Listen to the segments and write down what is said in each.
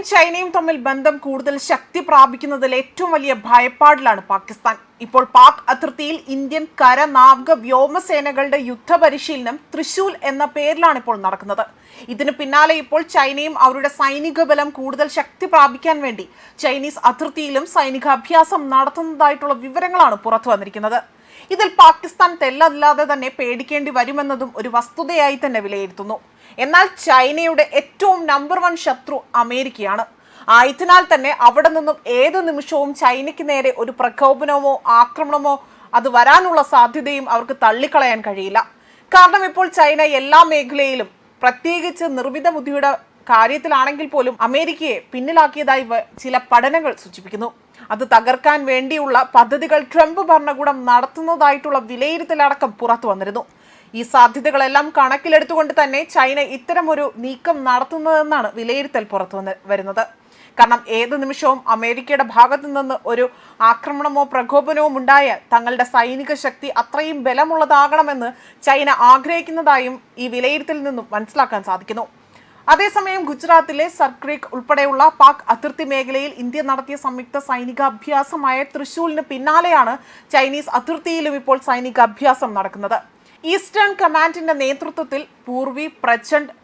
ഇന്ത്യയും ചൈനയും തമ്മിൽ ബന്ധം കൂടുതൽ ശക്തി പ്രാപിക്കുന്നതിൽ ഏറ്റവും വലിയ ഭയപ്പാടിലാണ് പാകിസ്ഥാൻ. ഇപ്പോൾ പാക് അതിർത്തിയിൽ ഇന്ത്യൻ കര നാവിക വ്യോമസേനകളുടെ യുദ്ധപരിശീലനം തൃശൂൽ എന്ന പേരിലാണ് ഇപ്പോൾ നടക്കുന്നത്. ഇതിനു പിന്നാലെ ഇപ്പോൾ ചൈനയും അവരുടെ സൈനിക ബലം കൂടുതൽ ശക്തി പ്രാപിക്കാൻ വേണ്ടി ചൈനീസ് അതിർത്തിയിലും സൈനികാഭ്യാസം നടത്തുന്നതായിട്ടുള്ള വിവരങ്ങളാണ് പുറത്തു വന്നിരിക്കുന്നത്. ഇതിൽ പാകിസ്ഥാൻ തെല്ലല്ലാതെ തന്നെ പേടിക്കേണ്ടി വരുമെന്നതും ഒരു വസ്തുതയായി തന്നെ വിലയിരുത്തുന്നു. എന്നാൽ ചൈനയുടെ ഏറ്റവും നമ്പർ വൺ ശത്രു അമേരിക്കയാണ്. ആയതിനാൽ തന്നെ അവിടെ നിന്നും ഏത് നിമിഷവും ചൈനയ്ക്ക് നേരെ ഒരു പ്രകോപനമോ ആക്രമണമോ അത് വരാനുള്ള സാധ്യതയും അവർക്ക് തള്ളിക്കളയാൻ കഴിയില്ല. കാരണം ഇപ്പോൾ ചൈന എല്ലാ മേഖലയിലും പ്രത്യേകിച്ച് നിർമ്മിത ബുദ്ധിയുടെ കാര്യത്തിലാണെങ്കിൽ പോലും അമേരിക്കയെ പിന്നിലാക്കിയതായി ചില പഠനങ്ങൾ സൂചിപ്പിക്കുന്നു. അത് തകർക്കാൻ വേണ്ടിയുള്ള പദ്ധതികൾ ട്രംപ് ഭരണകൂടം നടത്തുന്നതായിട്ടുള്ള വിലയിരുത്തലടക്കം പുറത്തു വന്നിരുന്നു ഈ സാധ്യതകളെല്ലാം കണക്കിലെടുത്തുകൊണ്ട് തന്നെ ചൈന ഇത്തരമൊരു നീക്കം നടത്തുന്നതെന്നാണ് വിലയിരുത്തൽ പുറത്തു വരുന്നത്. കാരണം ഏത് നിമിഷവും അമേരിക്കയുടെ ഭാഗത്തു നിന്ന് ഒരു ആക്രമണമോ പ്രകോപനവും ഉണ്ടായാൽ തങ്ങളുടെ സൈനിക ശക്തി അത്രയും ബലമുള്ളതാകണമെന്ന് ചൈന ആഗ്രഹിക്കുന്നതായും ഈ വിലയിരുത്തലിൽ നിന്നും മനസ്സിലാക്കാൻ സാധിക്കുന്നു. അതേസമയം ഗുജറാത്തിലെ സർക്രീക്ക് ഉൾപ്പെടെയുള്ള പാക് അതിർത്തി മേഖലയിൽ ഇന്ത്യ നടത്തിയ സംയുക്ത സൈനികാഭ്യാസമായ തൃശൂലിന് പിന്നാലെയാണ് ചൈനീസ് അതിർത്തിയിലും ഇപ്പോൾ സൈനികാഭ്യാസം നടക്കുന്നത്. ഈസ്റ്റേൺ കമാൻഡിന്റെ നേതൃത്വത്തിൽ പൂർവി പ്രചണ്ഡ്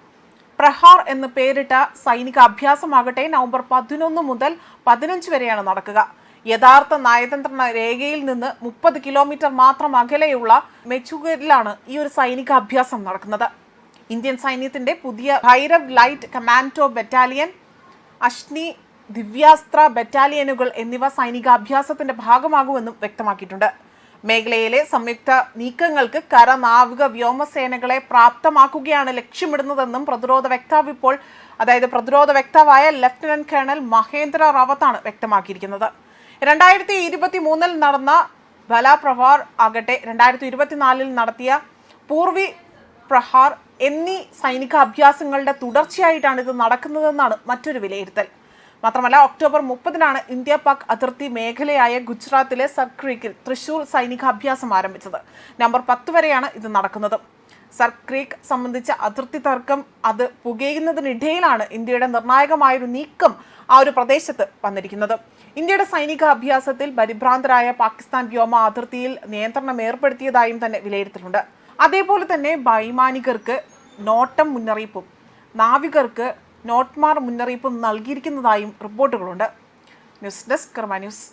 പ്രഹാർ എന്ന് പേരിട്ട സൈനിക അഭ്യാസമാകട്ടെ നവംബർ പതിനൊന്ന് മുതൽ പതിനഞ്ച് വരെയാണ് നടക്കുക. യഥാർത്ഥ നയതന്ത്ര രേഖയിൽ നിന്ന് മുപ്പത് കിലോമീറ്റർ മാത്രം അകലെയുള്ള മെച്ചുകരിലാണ് ഈ ഒരു സൈനിക അഭ്യാസം നടക്കുന്നത്. ഇന്ത്യൻ സൈന്യത്തിന്റെ പുതിയ Bhairav light commando battalion Ashni Divyastra ബറ്റാലിയനുകൾ എന്നിവ സൈനികാഭ്യാസത്തിന്റെ ഭാഗമാകുമെന്നും വ്യക്തമാക്കിയിട്ടുണ്ട്. മേഖലയിലെ സംയുക്ത നീക്കങ്ങൾക്ക് കര നാവിക വ്യോമസേനകളെ പ്രാപ്തമാക്കുകയാണ് ലക്ഷ്യമിടുന്നതെന്നും പ്രതിരോധ വക്താവ് ഇപ്പോൾ അതായത് പ്രതിരോധ വക്താവായ ലഫ്റ്റനന്റ് കേണൽ മഹേന്ദ്ര റാവത്താണ് വ്യക്തമാക്കിയിരിക്കുന്നത്. രണ്ടായിരത്തി ഇരുപത്തി മൂന്നിൽ നടന്ന ബലാപ്രഹാർ ആകട്ടെ രണ്ടായിരത്തി ഇരുപത്തിനാലിൽ നടത്തിയ പൂർവി പ്രഹാർ എന്നീ സൈനിക അഭ്യാസങ്ങളുടെ തുടർച്ചയായിട്ടാണ് ഇത് നടക്കുന്നതെന്നാണ് മറ്റൊരു വിലയിരുത്തൽ. മാത്രമല്ല ഒക്ടോബർ മുപ്പതിനാണ് ഇന്ത്യ പാക് അതിർത്തി മേഖലയായ ഗുജറാത്തിലെ സർക്രീക്കിൽ തൃശൂർ സൈനികാഭ്യാസം ആരംഭിച്ചത്. നമ്പർ പത്ത് വരെയാണ് ഇത് നടക്കുന്നത്. സർക്രീക്ക് സംബന്ധിച്ച അതിർത്തി തർക്കം അത് പുകയുന്നതിനിടയിലാണ് ഇന്ത്യയുടെ നിർണായകമായൊരു നീക്കം ആ ഒരു പ്രദേശത്ത് വന്നിരിക്കുന്നത്. ഇന്ത്യയുടെ സൈനിക അഭ്യാസത്തിൽ പരിഭ്രാന്തരായ പാകിസ്ഥാൻ വ്യോമ അതിർത്തിയിൽ നിയന്ത്രണം ഏർപ്പെടുത്തിയതായും തന്നെ വിലയിരുത്തലുണ്ട് അതേപോലെ തന്നെ വൈമാനികർക്ക് നോട്ടം മുന്നറിയിപ്പും നാവികർക്ക് നോട്ട്മാർ മുന്നറിയിപ്പ് നൽകിയിരിക്കുന്നതായും റിപ്പോർട്ടുകളുണ്ട്. News desk Karma news.